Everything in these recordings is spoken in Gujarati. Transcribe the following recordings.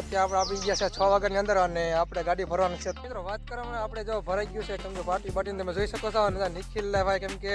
અત્યારે આપણે આપી ગયા છે છ વાગ્યાની અંદર અને આપણે ગાડી ભરવાની છે. મિત્રો, વાત કરવામાં આપણે જો ભરાઈ ગયું છે કેમ કે પાર્ટી પાર્ટીને તમે જોઈ શકો છો અને નિખિલ ભાઈ કેમ કે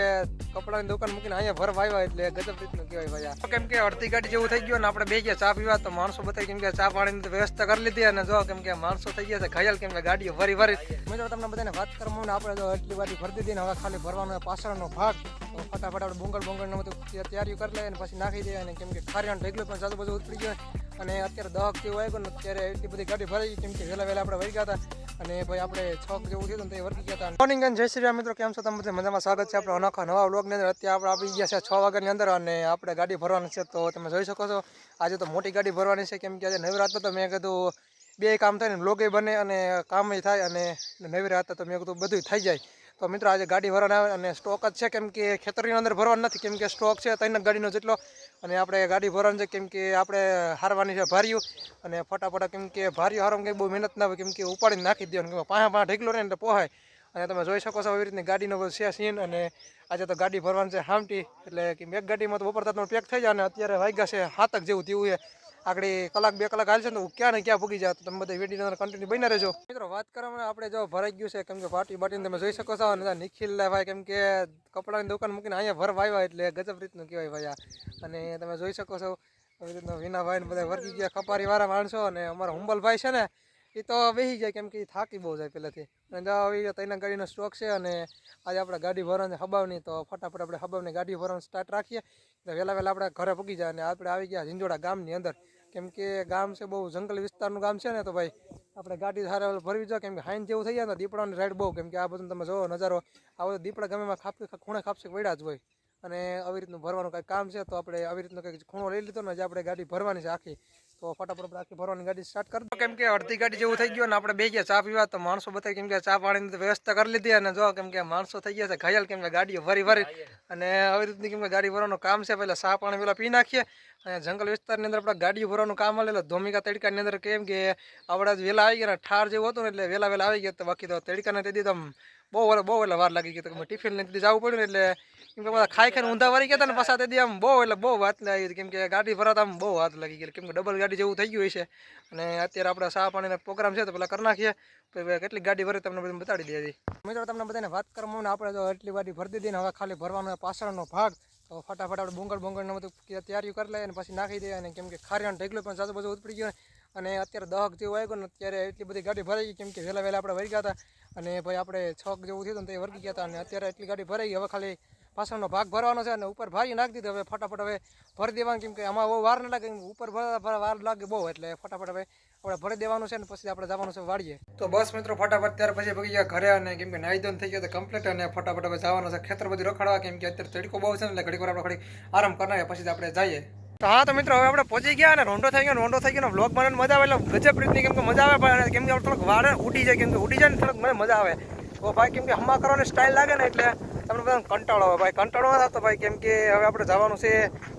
કપડાની દુકાન મૂકીને અહીંયા ભરવા આવ્યા એટલે ગજબ રીતનું કહેવાય ભાઈ કેમ કે અડધી ગાડી જેવું થઈ ગયું અને આપણે બે ગયા ચા પીવા, તો માણસો બતાવી કેમ કે ચા પાણીની વ્યવસ્થા કરી લીધી અને જો કેમ કે માણસો થઈ ગયા છે, ઘાયલ કેમ કે ગાડીઓ ભરી ભરી. મિત્રો, તમને બધાને વાત કરવામાં આપણે જો એટલી ગાડી ભરી દીધી ને હવે ખાલી ભરવાનો પાછળનો ભાગ. તો ફટાફટ આપણે બોંગળ બોંગળ ને બધું તૈયારીઓ કરી લઈએ અને પછી નાખી દઈએ અને કેમ કે ખારિયાણ ઢગલું પણ જાદુ બધું ઉતરી ગયું. અને અત્યારે દહક જેવું આવ્યું ને અત્યારે એટલી બધી ગાડી ભરાઈ કેમ કે વહેલા વહેલા આપણે વહી ગયા હતા અને ભાઈ આપણે છોક જેવું થયું ને તે વર્ગી ગયા હતા. મોર્નિંગ અને જય શ્રી રામ મિત્રો, કેમ છો? તમે બધા મજામાં? સ્વાગત છે આપણે અનોખા નવા વ્લોગની અંદર. અત્યારે આપણે આવી ગયા છે છ વાગ્યાની અંદર અને આપણે ગાડી ભરવાની છે તો તમે જોઈ શકો છો. આજે તો મોટી ગાડી ભરવાની છે કેમ કે આજે નવી રાત તો મેં કીધું બે કામ થાય ને બ્લોગે બને અને કામય થાય અને નવી રાત તો મેં કીધું બધું થઈ જાય. તો મિત્રો આજે ગાડી ભરવાના આવે અને સ્ટોક જ છે. કેમ કે ખેતરની અંદર ભરવાનું નથી. કેમ કે સ્ટોક છે ત્રણ ગાડીનો જેટલો. અને આપણે ગાડી ભરવાની છે. કેમ કે આપણે હારવાની છે ભાર્યું. અને ફટાફટ કેમ કે ભાર્યું હારો કંઈ બહુ મહેનત ના હોય. કેમ કે ઉપાડીને નાખી દેવાનું. કેમ પાંચ પાંચ ઢેકલો રહે ને પોહાય. અને તમે જોઈ શકો છો એવી રીતની ગાડીનો છે સીન અને આજે તો ગાડી ભરવાની છે હામટી. એટલે કે એક ગાડીમાં તો વપરાતાનો પેક થઈ જાય અને અત્યારે વાગ્યા છે હાથક જેવું તેવું છે. આગળ કલાક બે કલાક હાલશે ને હું ક્યાં ને ક્યાં ભૂગી તો તમે બધા વીડિયો કન્ટિન્યુ બની રહેજો. મિત્રો, વાત કરવામાં આપણે જો ભરાઈ ગયું છે, કેમ કે ફાટી બાટીને તમે જોઈ શકો છો અને નિખિલ ભાઈ કેમ કે કપડાની દુકાન મૂકીને અહીંયા ભરવા આવ્યા એટલે ગજબ રીતનું કહેવાય ભાઈ અને તમે જોઈ શકો છો, આવી રીતના વિના ને બધા વર્ગી ગયા ખપારી વાળા માણસો અને અમારા હુંબલભાઈ છે ને એ તો બેસી જાય કેમ કે થાકી બહુ જાય પહેલાંથી. અને જો આવી તૈના ગાડીનો સ્ટોક છે અને આજે આપણે ગાડી ભરવાની હબાવની, તો ફટાફટ આપણે હબાવની ગાડી ભરવાનું સ્ટાર્ટ રાખીએ. તો વહેલા વહેલા આપણે ઘરે પગી જાય અને આપણે આવી ગયા ઝીંઝોડા ગામની અંદર. કેમ કે ગામ છે બહુ જંગલ વિસ્તારનું ગામ છે ને, તો ભાઈ આપણે ગાડી સારા ભરવી જોઈએ. કેમ કે હાઈન જેવું થઈ જાય ને દીપડાની રાઈડ બહુ. કેમ કે આ બધું તમે જોવો નજારો, આ બધું દીપડા ગમેમાં ખાપી ખૂણે ખાપશે પડ્યા જ હોય. અને આવી રીતનું ભરવાનું કંઈક કામ છે, તો આપણે આવી રીતનું કંઈક ખૂણો લઈ લીધો ને જે આપણે ગાડી ભરવાની છે આખી. તો ફટાફટ આખી ભરવાની ગાડી સ્ટાર્ટ કરી દો કેમ કે અડધી ગાડી જેવું થઈ ગયું ને આપણે બે ગયા ચા પીવા, તો માણસો બતાવી કેમ કે ચા પાણીની વ્યવસ્થા કરી લીધી અને જો કેમ કે માણસો થઈ ગયા છે, ઘાયલ કેમ કે ગાડીઓ ભરી ભરી. અને આવી રીતની કેમ કે ગાડી ભરવાનું કામ છે, પહેલાં ચા પાણી પહેલાં પી નાખીએ. અને જંગલ વિસ્તારની અંદર આપણે ગાડીઓ ભરવાનું કામ આવેલું ધોમિકા તડકાની અંદર કેમ કે આપણે વહેલા આવી ગયા ઠાર જેવું હતું ને એટલે વહેલા વહેલા આવી ગયા, તો બાકી તો તડકાને તે દીધું બહુ વાર બહુ એટલે વાર લાગી ગઈ તો ટિફિન લઈને જવું પડ્યું ને એટલે કેમ કે બધા ખાઈ ખાઈને ઊંધા વળી ગયા ને પાછા તે આમ બહુ એટલે બહુ વાત લાગી કેમ કે ગાડી ભરાતા આમ બહુ હાથ લાગી ગઈ. કેમ કે ડબલ ગાડી જેવું થઈ ગયું છે અને અત્યારે આપણે ચા પાણીનો પ્રોગ્રામ છે તો પેલા કરી નાખીએ. કેટલી ગાડી ભરે તમને બધું બતાડી દઈએ મિત્રો, તમને બધાને વાત કરવામાં આપણે જો એટલી ગાડી ભરી દીધી ને હવે ખાલી ભરવાનો પાછળનો ભાગ. તો ફટાફટ આપણે બોંગળ બોંગળને બધું તૈયારીઓ કરી લઈએ અને પછી નાખી દઈએ. અને કેમ કે અને ઢેગલું પણ સાચું બધું ઉતરી ગયું અને અત્યારે દહક જેવું આવ્યું ને અત્યારે એટલી બધી ગાડી ભરાઈ ગઈ, કેમ કે વહેલા વહેલા આપણે વળી ગયા હતા અને ભાઈ આપણે છક જેવું થયું ને તે વર્ગી ગયા હતા અને અત્યારે એટલી ગાડી ભરાઈ ગઈ, હવે ખાલી પાછળનો ભાગ ભરવાનો છે અને ઉપર ભારી નાખી દીધો, હવે ફટાફટ હવે ભરી દેવાનું, કેમ કે આમાં બહુ વાર ના લાગે ઉપર ભરતા વાર લાગે બહુ, એટલે ફટાફટ હવે આપણે ભરી દેવાનું છે ને પછી આપણે જવાનું છે વાડીએ. તો બસ મિત્રો, ફટાફટ ત્યાર પછી ભગી ગયા ઘરે અને કેમ કે નાઈ ધોન થઈ ગયો તો કમ્પ્લીટ અને ફટાફટ હવે જવાનું છે ખેતર બધું રખડવા, કેમ કે અત્યારે તડકો બહુ છે ને એટલે ઘડીક આપણે ઘડી આરામ કરનાર પછી આપણે જઈએ. હા, તો મિત્રો, હવે આપણે પહોંચી ગયા અને રોંડો થઈ ગયો, રોંડો થઈ ગયો બ્લોગ બનાવવાની મજા આવે. એટલે ગજબ રીતની કેમ કે મજા આવે, પણ કેમ કે થોડોક વાળ ઉડી જાય, કેમ કે ઉડી જાય ને થોડોક મને મજા આવે. તો ભાઈ, કેમ કે હમા કરવાની સ્ટાઇલ લાગે ને એટલે તમને બધા કંટાળો આવે. ભાઈ, કંટાળો ના થતો, ભાઈ, કેમ કે હવે આપણે જવાનું છે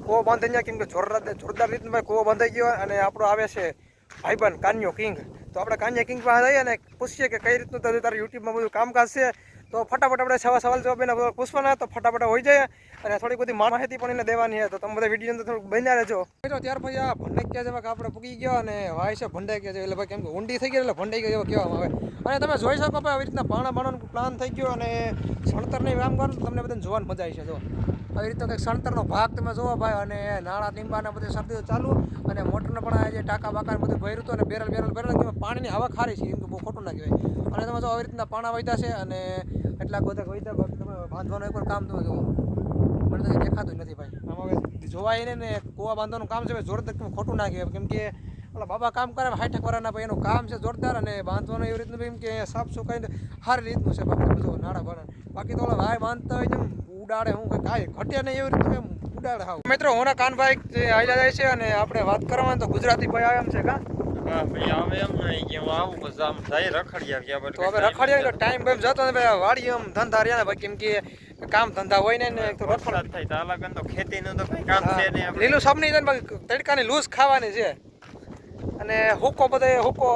કૂવો બાંધાઈ ગયા કેમ કે જોરદાર જોરદાર રીતનું ભાઈ કૂવો બંધાઈ ગયો અને આપણો આવે છે ભાઈબંધ, કાન્યો કિંગ. તો આપણે કાન્યા કિંગ પાસે જઈએ અને પૂછીએ કે કઈ રીતનું તારું યુટ્યુબમાં બધું કામકાજ છે. તો ફટાફટ આપણે સવા સવાલ જવાબ એના પૂછવાના, તો ફટાફટ હોઈ જાય. અને થોડી બધી માહિતી પણ એને દેવાની છે. તો તમે બધા વીડિયો અંદર થોડુંક બન્યા રહેજો. ત્યાર પછી આ ભંડાઈ જેવા આપણે પૂકી ગયો અને વાય છે ગયા છે એટલે ભાઈ કેમ કે ઊંડી થઈ ગઈ એટલે ભંડાઈ ગયો એવો કહેવામાં આવે. અને તમે જોઈ શકો ભાઈ, આવી રીતના પાણા માણવાનું પ્લાન થઈ ગયો અને સણતરની કામ કરો તમને બધાને જોવાની મજા આવી છે. જો, આવી રીતે કંઈક સણતરનો ભાગ તમે જોવો ભાઈ, અને નાળા લીંબાના બધું શરદી ચાલુ. અને મોટરને પણ આ જે ટાંકા બાકા બધું ભર્યું હતું અને બેરલ બેરલ ભરેલ પાણીની હવા ખારી છે, એમ કે બહુ ખોટું ના કહેવાય. અને તમે જો આવી રીતના પાણા વધ્યા છે અને એટલા બધા હોય તો બાંધવાનું એક કામ તમે જુઓ મને તો દેખાતું નથી ભાઈ. આમાં હવે જોવાય ને ને કૂવા બાંધવાનું કામ છે જોરદાર ખોટું નાખે કેમ કે ઓલા બાબા કામ કરે હાઈઠક વાળાના ભાઈ એનું કામ છે જોરદાર અને બાંધવાનું એવી રીતનું એમ કે સાફ સુકાઈને સારી રીતનું છે બાકી બધું નાડા બાણા બાકી તો ઓલા ભાઈ બાંધતા હોય જેમ ઉડાડે, હું કંઈ કાંઈ ઘટે નહીં એવી રીતનું એમ ઉડાડે હા મિત્રો હોના કાનભાઈ હાલ્યા જાય છે અને આપણે વાત કરવાની તો ગુજરાતી ભાઈ આવે એમ છે, કા? એમ જાય તો હવે રખડિયા ટાઈમ બેમ જતો. ને વાડી આમ ધંધા રહ્યા ને કેમ કે કામ ધંધા હોય ને ને એક તો રખડ થાય તો આ લગન તો ખેતીનું તો કઈ કામ છે નહીં લીલું સબની છે ને બાકી તડકાની લૂઝ ખાવાની છે. અને હુકો બધે હુકો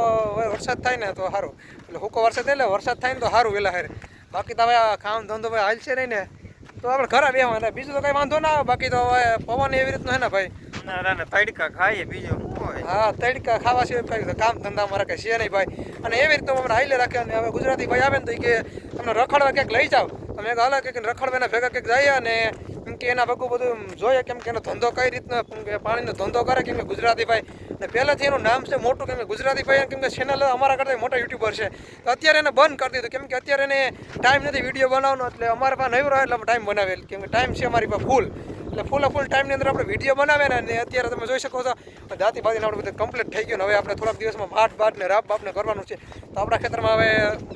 વરસાદ થાય ને તો સારું એટલે હુકો વરસાદ એટલે વરસાદ થાય ને તો સારું વેલા હારે. બાકી તો હવે આ કામ ધંધો ભાઈ હાલશે નહીં ને તો આપણે ઘરે બેવા બીજું તો કઈ વાંધો ના આવે બાકી તો હવે પવન એવી રીતનું હે ને ભાઈ. તડકા ખાઈએ બીજું હા, તડકા ખાવા સિવાય કઈ કામ ધંધા મારા કઈ છે નહીં ભાઈ. અને એવી રીતે અમને હાઈલે રાખે અને હવે ગુજરાતી ભાઈ આવે ને તો કે તમને રખડવા ક્યાંક લઈ જાવ તમે એક અલગ કંઈક રખડવા એના ભેગા ક્યાંક જઈએ અને કેમ કે એના ભગું બધું જોઈએ કેમ કે એનો ધંધો કઈ રીતનો પાણીનો ધંધો કરે કેમ કે ગુજરાતી ભાઈ. અને પહેલાંથી એનું નામ છે મોટું કેમ કે ગુજરાતી ભાઈ કેમ કે ચેનલ અમારા કરતાં મોટા યુટ્યુબર છે. તો અત્યારે એને બંધ કરી દીધું. કેમ કે અત્યારે એને ટાઈમ નથી વીડિયો બનાવવાનો, એટલે અમારા પાસે નહીં રહ્યો એટલે ટાઈમ બનાવેલ કેમ કે ટાઈમ છે અમારી પાસે ફૂલ એટલે ફૂલ ફૂલ ટાઈમની અંદર આપણે વીડિયો બનાવે ને અત્યારે તમે જોઈ શકો છો દાંતી બાતીને આપણે બધું કમ્પ્લીટ થઈ ગયું હવે આપણે થોડાક દિવસમાં માઠ બાટ ને રાપ બાપને કરવાનું છે. તો આપણા ખેતરમાં હવે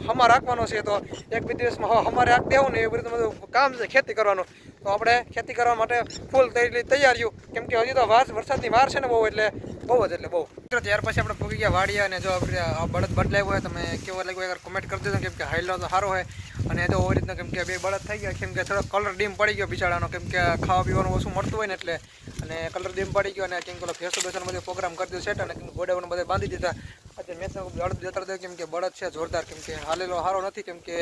હમા રાખવાનો છે, તો એક બે દિવસમાં હવે હમારે રાખ દેવું ને, એ બધું બધું કામ છે, ખેતી કરવાનું. તો આપણે ખેતી કરવા માટે ફૂલ તૈયારી તૈયારીઓ. કેમ કે હજી તો વાર, વરસાદની વાર છે ને બહુ, એટલે બહુ જ, એટલે બહુ. ત્યાર પછી આપણે પૂગી ગયા વાડીએ, અને જો આપણે બળદ બદલાવ્યો હોય, તમે કેવો લાગ્યો કોમેન્ટ કરી દેજો કેમ કે હાઈલો તો સારો હોય. અને તો એવી રીતના કેમ કે બે બળદ થઈ ગયા કેમ કે થોડો કલર ડીમ પડી ગયો બિચારાનો કેમ કે ખાવા પીવાનું ઓછું મળતું હોય ને એટલે અને કલર ડીમ પડી ગયો અને કેમ કે ફેસો બેસવાનો બધો પ્રોગ્રામ કરી દીધો સેટ અને કેમ ગોડાઉન બધા બાંધી દીધા અત્યારે મેં તો બળદ જતા દે કેમ કે બળદ છે જોરદાર કેમ કે હાલેલો સારો નથી કેમ કે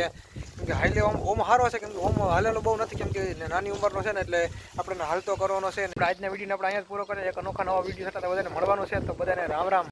કેમ કે હાલે ઓમ ઓમ સારો છે કેમ કે ઓમ હાલેલો બહુ નથી કેમ કે નાની ઉંમરનો છે ને એટલે આપણે હાલતો કરવાનો છે આજના વિડીયોને આપણે અહીંયા જ પૂરો કરીએ એક અનોખા નવા વીડિયો હતા બધાને મળવાનું છે તો બધાને રામ રામ